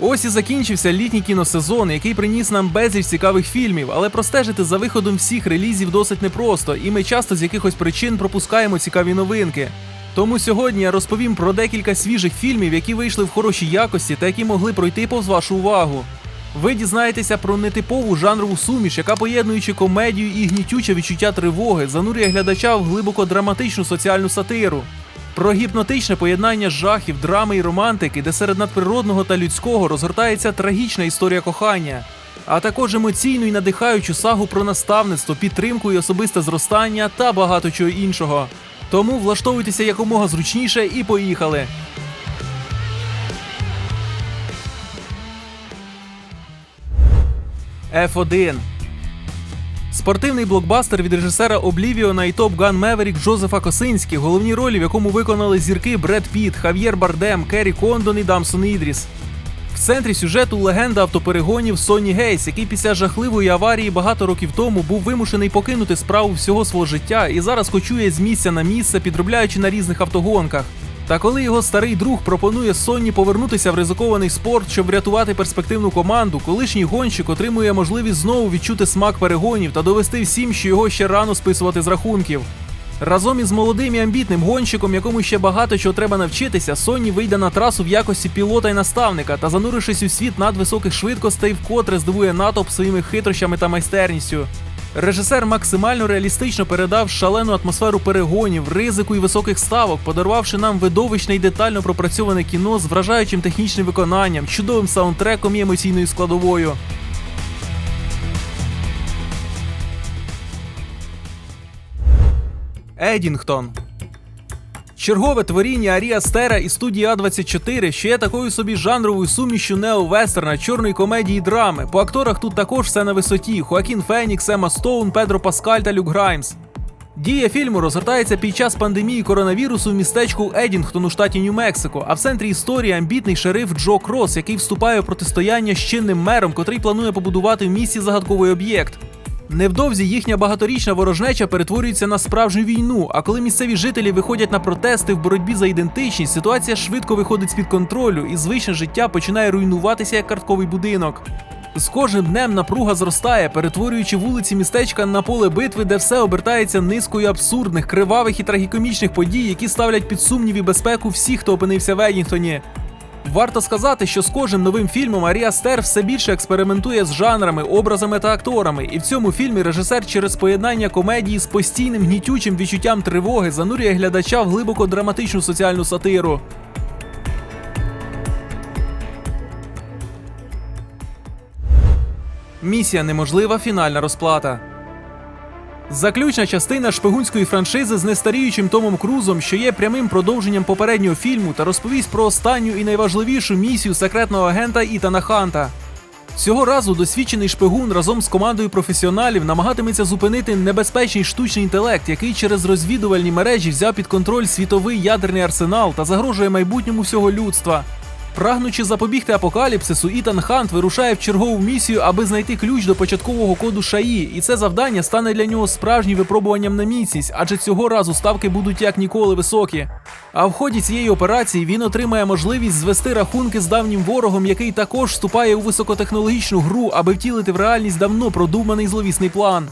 Ось і закінчився літній кіносезон, який приніс нам безліч цікавих фільмів, але простежити за виходом всіх релізів досить непросто, і ми часто з якихось причин пропускаємо цікаві новинки. Тому сьогодні я розповім про декілька свіжих фільмів, які вийшли в хорошій якості та які могли пройти повз вашу увагу. Ви дізнаєтеся про нетипову жанрову суміш, яка поєднуючи комедію і гнітюче відчуття тривоги, занурює глядача в глибоко драматичну соціальну сатиру. Про гіпнотичне поєднання жахів, драми і романтики, де серед надприродного та людського розгортається трагічна історія кохання, а також емоційну і надихаючу сагу про наставництво, підтримку і особисте зростання та багато чого іншого. Тому влаштовуйтеся якомога зручніше і поїхали. F1 Спортивний блокбастер від режисера Облівіона і Топ Ган Меверік Джозефа Косинські, головні ролі, в якому виконали зірки Бред Піт, Хав'єр Бардем, Керрі Кондон і Дамсон Ідріс. В центрі сюжету легенда автоперегонів Соні Гейс, який після жахливої аварії багато років тому був вимушений покинути справу всього свого життя і зараз кочує з місця на місце, підробляючи на різних автогонках. Та коли його старий друг пропонує Сонні повернутися в ризикований спорт, щоб врятувати перспективну команду, колишній гонщик отримує можливість знову відчути смак перегонів та довести всім, що його ще рано списувати з рахунків. Разом із молодим і амбітним гонщиком, якому ще багато чого треба навчитися, Сонні вийде на трасу в якості пілота і наставника та, занурившись у світ надвисоких швидкостей, вкотре здивує натовп своїми хитрощами та майстерністю. Режисер максимально реалістично передав шалену атмосферу перегонів, ризику і високих ставок, подарувавши нам видовищне і детально пропрацьоване кіно з вражаючим технічним виконанням, чудовим саундтреком і емоційною складовою. Едінгтон. Чергове творіння Арія Стера і студії А24, що є такою собі жанровою сумішю нео-вестерна, чорної комедії драми. По акторах тут також все на висоті: Хоакін Фенікс, Ема Стоун, Педро Паскаль та Люк Граймс. Дія фільму розгортається під час пандемії коронавірусу в містечку Едінгтон у штаті Нью-Мексико, а в центрі історії амбітний шериф Джо Крос, який вступає в протистояння з чинним мером, котрий планує побудувати в місті загадковий об'єкт. Невдовзі їхня багаторічна ворожнеча перетворюється на справжню війну. А коли місцеві жителі виходять на протести в боротьбі за ідентичність, ситуація швидко виходить з під контролю, і звичне життя починає руйнуватися як картковий будинок. З кожним днем напруга зростає, перетворюючи вулиці містечка на поле битви, де все обертається низкою абсурдних, кривавих і трагікомічних подій, які ставлять під сумнів і безпеку всіх, хто опинився в Едінгтоні. Варто сказати, що з кожним новим фільмом Арія Стер все більше експериментує з жанрами, образами та акторами, і в цьому фільмі режисер через поєднання комедії з постійним гнітючим відчуттям тривоги занурює глядача в глибоко драматичну соціальну сатиру. Місія неможлива. Фінальна розплата. Заключна частина шпигунської франшизи з нестаріючим Томом Крузом, що є прямим продовженням попереднього фільму, та розповість про останню і найважливішу місію секретного агента Ітана Ханта. Цього разу досвідчений шпигун разом з командою професіоналів намагатиметься зупинити небезпечний штучний інтелект, який через розвідувальні мережі взяв під контроль світовий ядерний арсенал та загрожує майбутньому всього людства. Прагнучи запобігти апокаліпсису, Ітан Хант вирушає в чергову місію, аби знайти ключ до початкового коду ШАІ, і це завдання стане для нього справжнім випробуванням на міцність, адже цього разу ставки будуть як ніколи високі. А в ході цієї операції він отримає можливість звести рахунки з давнім ворогом, який також вступає у високотехнологічну гру, аби втілити в реальність давно продуманий зловісний план.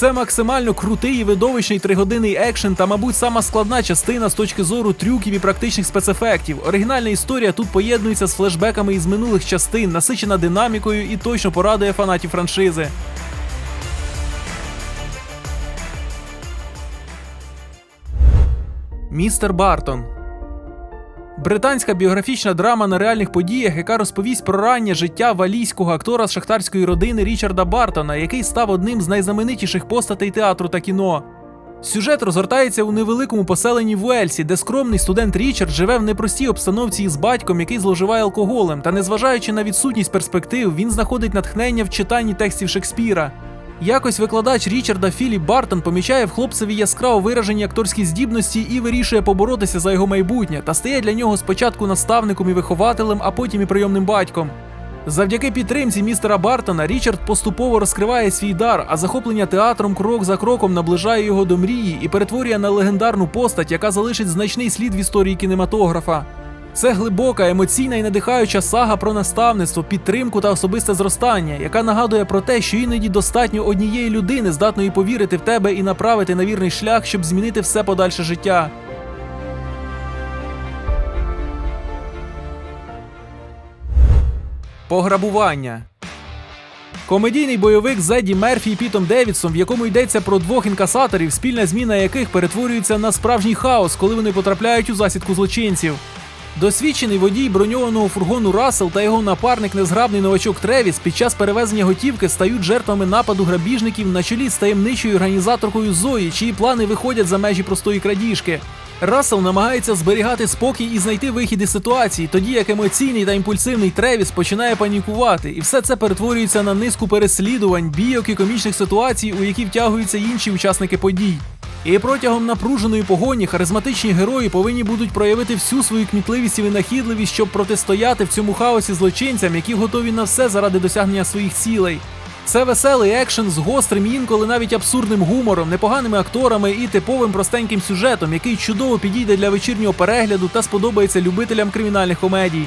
Це максимально крутий і видовищний тригодинний екшен та, мабуть, сама складна частина з точки зору трюків і практичних спецефектів. Оригінальна історія тут поєднується з флешбеками із минулих частин, насичена динамікою і точно порадує фанатів франшизи. Містер Бартон Британська біографічна драма на реальних подіях, яка розповість про раннє життя валійського актора з шахтарської родини Річарда Бартона, який став одним з найзнаменитіших постатей театру та кіно. Сюжет розгортається у невеликому поселенні в Уельсі, де скромний студент Річард живе в непростій обстановці із батьком, який зловживає алкоголем, та незважаючи на відсутність перспектив, він знаходить натхнення в читанні текстів Шекспіра. Якось викладач Річарда Філіп Бартон помічає в хлопцеві яскраво виражені акторські здібності і вирішує поборотися за його майбутнє та стає для нього спочатку наставником і вихователем, а потім і прийомним батьком. Завдяки підтримці містера Бартона Річард поступово розкриває свій дар, а захоплення театром крок за кроком наближає його до мрії і перетворює на легендарну постать, яка залишить значний слід в історії кінематографа. Це глибока, емоційна і надихаюча сага про наставництво, підтримку та особисте зростання, яка нагадує про те, що іноді достатньо однієї людини, здатної повірити в тебе і направити на вірний шлях, щоб змінити все подальше життя. Пограбування. Комедійний бойовик з Едді Мерфі і Пітом Девідсом, в якому йдеться про двох інкасаторів, спільна зміна яких перетворюється на справжній хаос, коли вони потрапляють у засідку злочинців. Досвідчений водій броньованого фургону Рассел та його напарник незграбний новачок Тревіс під час перевезення готівки стають жертвами нападу грабіжників на чолі з таємничою організаторкою Зої, чиї плани виходять за межі простої крадіжки. Рассел намагається зберігати спокій і знайти вихід із ситуації, тоді як емоційний та імпульсивний Тревіс починає панікувати, і все це перетворюється на низку переслідувань, бійок і комічних ситуацій, у які втягуються інші учасники подій. І протягом напруженої погоні харизматичні герої повинні будуть проявити всю свою кмітливість і винахідливість, щоб протистояти в цьому хаосі злочинцям, які готові на все заради досягнення своїх цілей. Це веселий екшен з гострим, інколи навіть абсурдним гумором, непоганими акторами і типовим простеньким сюжетом, який чудово підійде для вечірнього перегляду та сподобається любителям кримінальних комедій.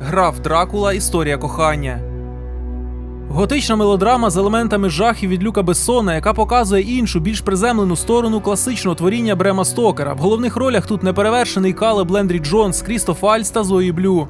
Граф Дракула Історія кохання. Готична мелодрама з елементами жахів від Люка Бессона, яка показує іншу, більш приземлену сторону класичного творіння Брема Стокера. В головних ролях тут неперевершений Калеб Лендрі Джонс, Крістоф Альц та Зої Блю.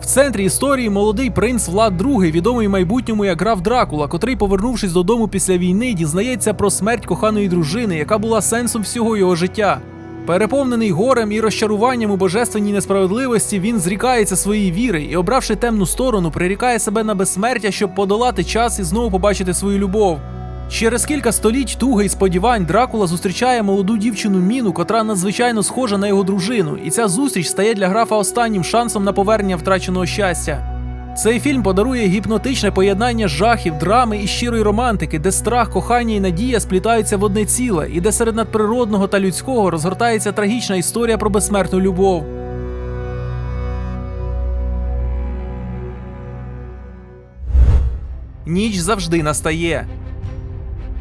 В центрі історії молодий принц Влад II, відомий майбутньому як граф Дракула, котрий, повернувшись додому після війни, дізнається про смерть коханої дружини, яка була сенсом всього його життя. Переповнений горем і розчаруванням у божественній несправедливості, він зрікається своєї віри і, обравши темну сторону, прирікає себе на безсмертя, щоб подолати час і знову побачити свою любов. Через кілька століть туги і сподівань Дракула зустрічає молоду дівчину Міну, котра надзвичайно схожа на його дружину, і ця зустріч стає для графа останнім шансом на повернення втраченого щастя. Цей фільм подарує гіпнотичне поєднання жахів, драми і щирої романтики, де страх, кохання і надія сплітаються в одне ціле, і де серед надприродного та людського розгортається трагічна історія про безсмертну любов. Ніч завжди настає.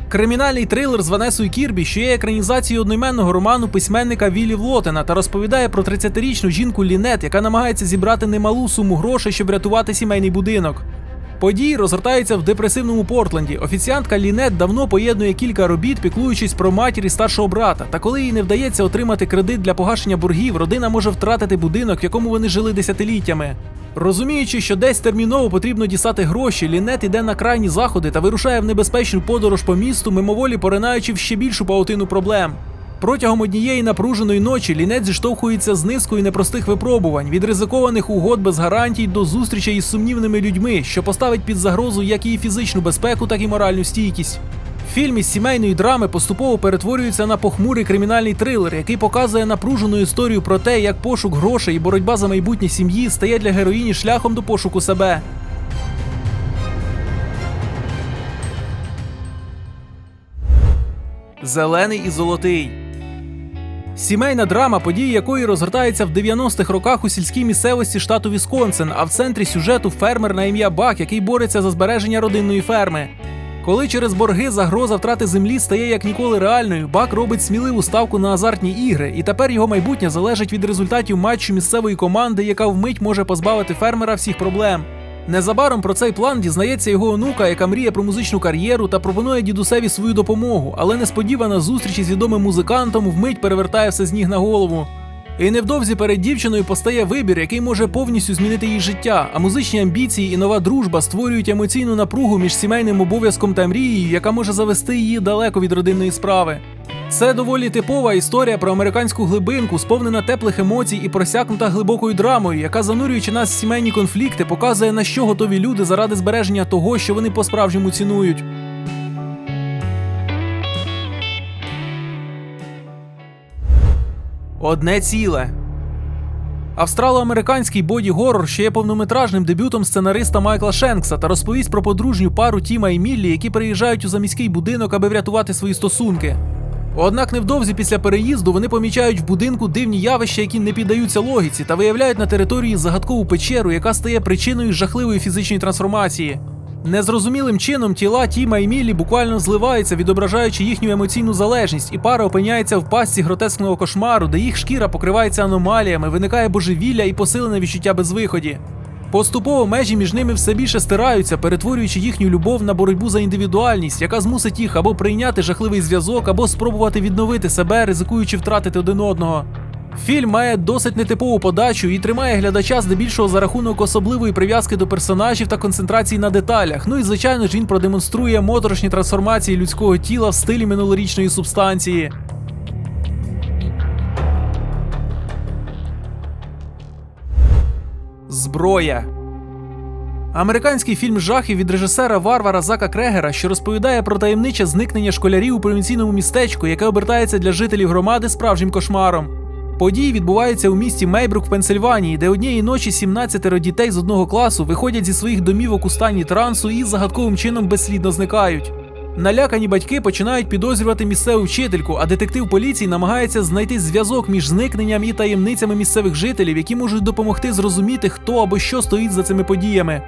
Кримінальний трилер з Ванесою Кірбі, що є екранізацією одноіменного роману письменника Віллі Влотена та розповідає про 30-річну жінку Лінет, яка намагається зібрати немалу суму грошей, щоб рятувати сімейний будинок. Події розгортаються в депресивному Портленді. Офіціантка Лінет давно поєднує кілька робіт, піклуючись про матір і старшого брата. Та коли їй не вдається отримати кредит для погашення боргів, родина може втратити будинок, в якому вони жили десятиліттями. Розуміючи, що десь терміново потрібно дістати гроші, Лінет іде на крайні заходи та вирушає в небезпечну подорож по місту, мимоволі поринаючи в ще більшу паутину проблем. Протягом однієї напруженої ночі Лінет зіштовхується з низкою непростих випробувань, від ризикованих угод без гарантій до зустрічей із сумнівними людьми, що поставить під загрозу як її фізичну безпеку, так і моральну стійкість. Фільм із сімейної драми поступово перетворюється на похмурий кримінальний трилер, який показує напружену історію про те, як пошук грошей і боротьба за майбутнє сім'ї стає для героїні шляхом до пошуку себе. Зелений і золотий. Сімейна драма, події якої розгортається в 90-х роках у сільській місцевості штату Вісконсин, а в центрі сюжету фермер на ім'я Бак, який бореться за збереження родинної ферми. Коли через борги загроза втрати землі стає як ніколи реальною, Бак робить сміливу ставку на азартні ігри, і тепер його майбутнє залежить від результатів матчу місцевої команди, яка вмить може позбавити фермера всіх проблем. Незабаром про цей план дізнається його онука, яка мріє про музичну кар'єру та пропонує дідусеві свою допомогу, але несподівана зустріч із відомим музикантом вмить перевертає все з ніг на голову. І невдовзі перед дівчиною постає вибір, який може повністю змінити її життя, а музичні амбіції і нова дружба створюють емоційну напругу між сімейним обов'язком та мрією, яка може завести її далеко від родинної справи. Це доволі типова історія про американську глибинку, сповнена теплих емоцій і просякнута глибокою драмою, яка, занурюючи нас в сімейні конфлікти, показує на що готові люди заради збереження того, що вони по-справжньому цінують. Одне ціле. Австрало-американський боді-горор ще є повнометражним дебютом сценариста Майкла Шенкса та розповість про подружню пару Тіма і Міллі, які приїжджають у заміський будинок, аби врятувати свої стосунки. Однак невдовзі після переїзду вони помічають в будинку дивні явища, які не піддаються логіці, та виявляють на території загадкову печеру, яка стає причиною жахливої фізичної трансформації. Незрозумілим чином тіла Тіма і Міллі буквально зливаються, відображаючи їхню емоційну залежність, і пара опиняється в пастці гротескного кошмару, де їх шкіра покривається аномаліями, виникає божевілля і посилене відчуття безвиході. Поступово межі між ними все більше стираються, перетворюючи їхню любов на боротьбу за індивідуальність, яка змусить їх або прийняти жахливий зв'язок, або спробувати відновити себе, ризикуючи втратити один одного. Фільм має досить нетипову подачу і тримає глядача здебільшого за рахунок особливої прив'язки до персонажів та концентрації на деталях. Ну і звичайно ж він продемонструє моторошні трансформації людського тіла в стилі минулорічної субстанції. Зброя. Американський фільм жахів від режисера Варвара Зака Крегера, що розповідає про таємниче зникнення школярів у провінційному містечку, яке обертається для жителів громади справжнім кошмаром. Події відбуваються у місті Мейбрук в Пенсильванії, де однієї ночі 17 дітей з одного класу виходять зі своїх домівок у стані трансу і загадковим чином безслідно зникають. Налякані батьки починають підозрювати місцеву вчительку, а детектив поліції намагається знайти зв'язок між зникненням і таємницями місцевих жителів, які можуть допомогти зрозуміти, хто або що стоїть за цими подіями.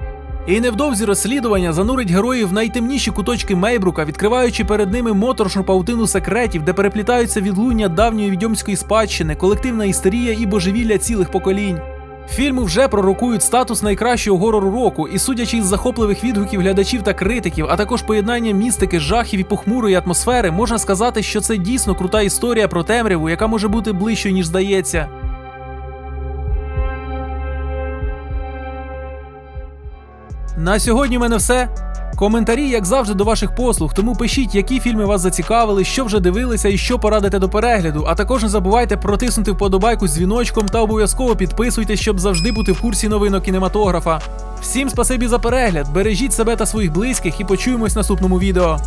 І невдовзі розслідування занурить героїв в найтемніші куточки Мейбрука, відкриваючи перед ними моторошну павутину секретів, де переплітаються відлуння давньої відьомської спадщини, колективна істерія і божевілля цілих поколінь. Фільму вже пророкують статус найкращого горору року, і судячи із захопливих відгуків глядачів та критиків, а також поєднання містики, жахів і похмурої атмосфери, можна сказати, що це дійсно крута історія про темряву, яка може бути ближчою, ніж здається. На сьогодні в мене все. Коментарі, як завжди, до ваших послуг, тому пишіть, які фільми вас зацікавили, що вже дивилися і що порадите до перегляду. А також не забувайте протиснути вподобайку з дзвіночком та обов'язково підписуйтесь, щоб завжди бути в курсі новинок кінематографа. Всім спасибі за перегляд, бережіть себе та своїх близьких і почуємось в наступному відео.